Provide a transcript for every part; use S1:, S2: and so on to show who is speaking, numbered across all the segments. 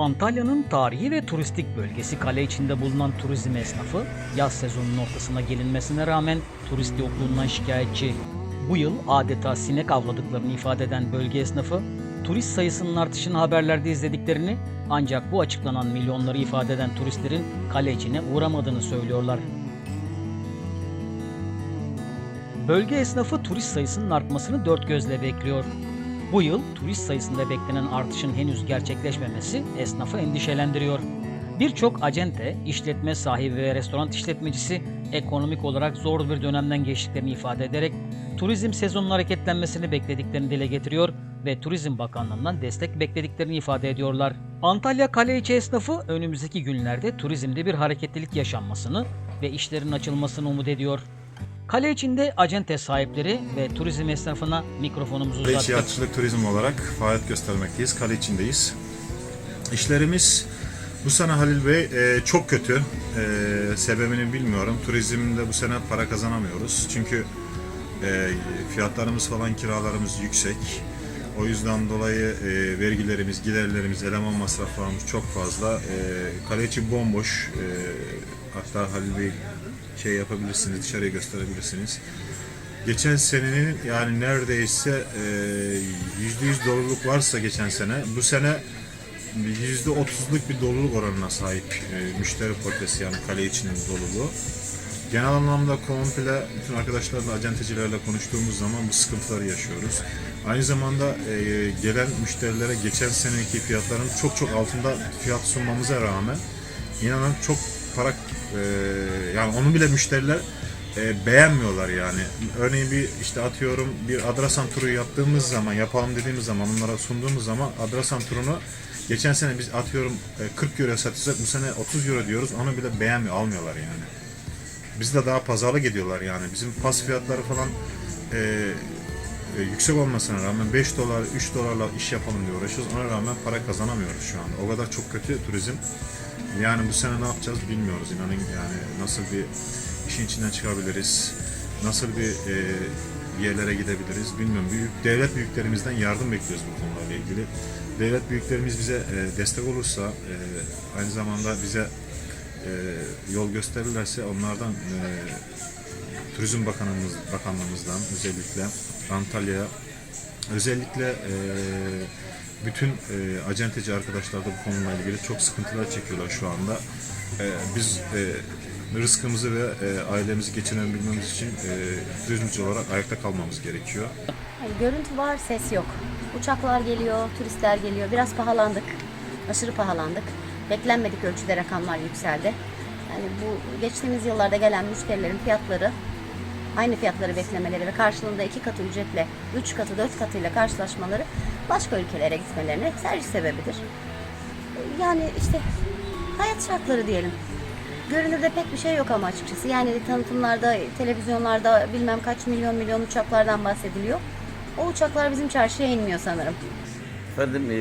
S1: Antalya'nın tarihi ve turistik bölgesi kale içinde bulunan turizm esnafı yaz sezonunun ortasına gelinmesine rağmen turist yokluğundan şikayetçi. Bu yıl adeta sinek avladıklarını ifade eden bölge esnafı turist sayısının artışını haberlerde izlediklerini ancak bu açıklanan milyonları ifade eden turistlerin kale içine uğramadığını söylüyorlar. Bölge esnafı turist sayısının artmasını dört gözle bekliyor. Bu yıl turist sayısında beklenen artışın henüz gerçekleşmemesi esnafı endişelendiriyor. Birçok acente, işletme sahibi ve restoran işletmecisi ekonomik olarak zor bir dönemden geçtiklerini ifade ederek turizm sezonunun hareketlenmesini beklediklerini dile getiriyor ve Turizm Bakanlığı'ndan destek beklediklerini ifade ediyorlar. Antalya Kaleiçi esnafı önümüzdeki günlerde turizmde bir hareketlilik yaşanmasını ve işlerin açılmasını umut ediyor. Kale içinde acente sahipleri ve turizm esnafına mikrofonumuzu uzattık.
S2: yatçılık turizm olarak faaliyet göstermekteyiz. Kale içindeyiz. İşlerimiz bu sene Halil Bey e, çok kötü. E, sebebini bilmiyorum. Turizmde bu sene para kazanamıyoruz. Çünkü e, fiyatlarımız falan kiralarımız yüksek. O yüzden dolayı e, vergilerimiz, giderlerimiz, eleman masraflarımız çok fazla. E, kale içi bomboş. E, hatta Halil Bey şey yapabilirsiniz, dışarıya gösterebilirsiniz. Geçen senenin yani neredeyse e, yüzde yüz doluluk varsa geçen sene bu sene yüzde otuzluk bir doluluk oranına sahip e, müşteri portresi yani kale içinin doluluğu. Genel anlamda komple bütün arkadaşlarla, acentecilerle konuştuğumuz zaman bu sıkıntıları yaşıyoruz. Aynı zamanda e, gelen müşterilere geçen seneki fiyatların çok çok altında fiyat sunmamıza rağmen inanın çok para e, yani onu bile müşteriler e, beğenmiyorlar yani. Örneğin bir işte atıyorum bir Adrasan turu yaptığımız zaman yapalım dediğimiz zaman onlara sunduğumuz zaman Adrasan turunu geçen sene biz atıyorum e, 40 euro satacak bu sene 30 euro diyoruz onu bile beğenmiyor almıyorlar yani. Biz de daha pazarlık ediyorlar yani. Bizim pas fiyatları falan e, e, yüksek olmasına rağmen 5 dolar, 3 dolarla iş yapalım diye uğraşıyoruz. Ona rağmen para kazanamıyoruz şu anda. O kadar çok kötü turizm. Yani bu sene ne yapacağız bilmiyoruz inanın yani nasıl bir işin içinden çıkabiliriz, nasıl bir e, yerlere gidebiliriz bilmiyorum. Büyük, devlet büyüklerimizden yardım bekliyoruz bu konularla ilgili. Devlet büyüklerimiz bize e, destek olursa, e, aynı zamanda bize e, yol gösterirlerse onlardan e, Turizm Bakanımız, Bakanlığımızdan özellikle Antalya'ya özellikle e, bütün e, acenteci arkadaşlar da bu konuyla ilgili çok sıkıntılar çekiyorlar şu anda. E, biz e, rızkımızı ve e, ailemizi geçinebilmemiz için e, turizmci olarak ayakta kalmamız gerekiyor.
S3: Görüntü var, ses yok. Uçaklar geliyor, turistler geliyor. Biraz pahalandık. Aşırı pahalandık. Beklenmedik ölçüde rakamlar yükseldi. Yani bu geçtiğimiz yıllarda gelen müşterilerin fiyatları aynı fiyatları beklemeleri ve karşılığında iki katı ücretle, üç katı, dört katıyla karşılaşmaları başka ülkelere gitmelerine tercih sebebidir. Yani işte hayat şartları diyelim. Görünürde pek bir şey yok ama açıkçası. Yani tanıtımlarda, televizyonlarda bilmem kaç milyon milyon uçaklardan bahsediliyor. O uçaklar bizim çarşıya inmiyor sanırım.
S4: Efendim e,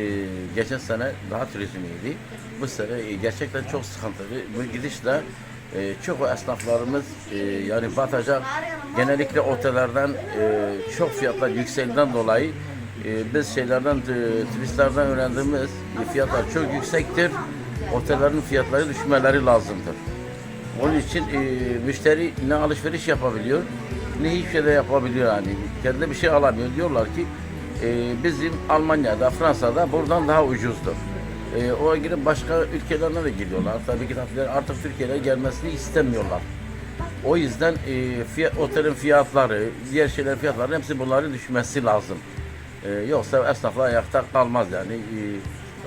S4: geçen sene daha turizm iyiydi. Bu sene e, gerçekten çok sıkıntılı. Bu gidişle e, çok esnaflarımız e, yani batacak. Genellikle otellerden e, çok fiyatlar yükseldiğinden dolayı e, biz şeylerden e, turistlerden öğrendiğimiz e, fiyatlar çok yüksektir. Otellerin fiyatları düşmeleri lazımdır. Onun için e, müşteri ne alışveriş yapabiliyor ne hiçbir şey de yapabiliyor yani. Kendi bir şey alamıyor. Diyorlar ki e, bizim Almanya'da, Fransa'da buradan daha ucuzdur. E, o girip başka ülkelerine de gidiyorlar. Tabii ki tabii artık Türkiye'ye gelmesini istemiyorlar. O yüzden e, fiyat, otelin fiyatları, diğer şeyler fiyatları hepsi bunların düşmesi lazım. E, yoksa esnaflar ayakta kalmaz yani. E,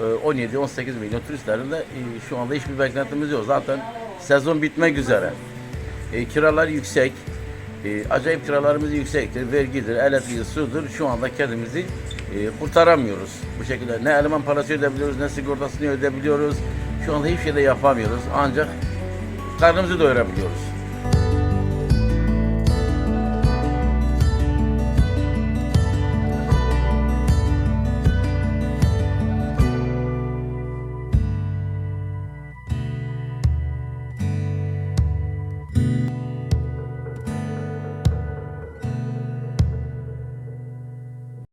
S4: e, 17-18 milyon turistlerin de e, şu anda hiçbir beklentimiz yok. Zaten sezon bitmek üzere. E, kiralar yüksek. E, acayip kiralarımız yüksektir. Vergidir, elektriği, sudur. Şu anda kendimizi e, kurtaramıyoruz. Bu şekilde ne eleman parası ödebiliyoruz, ne sigortasını ödebiliyoruz. Şu anda hiçbir şey de yapamıyoruz. Ancak karnımızı doyurabiliyoruz.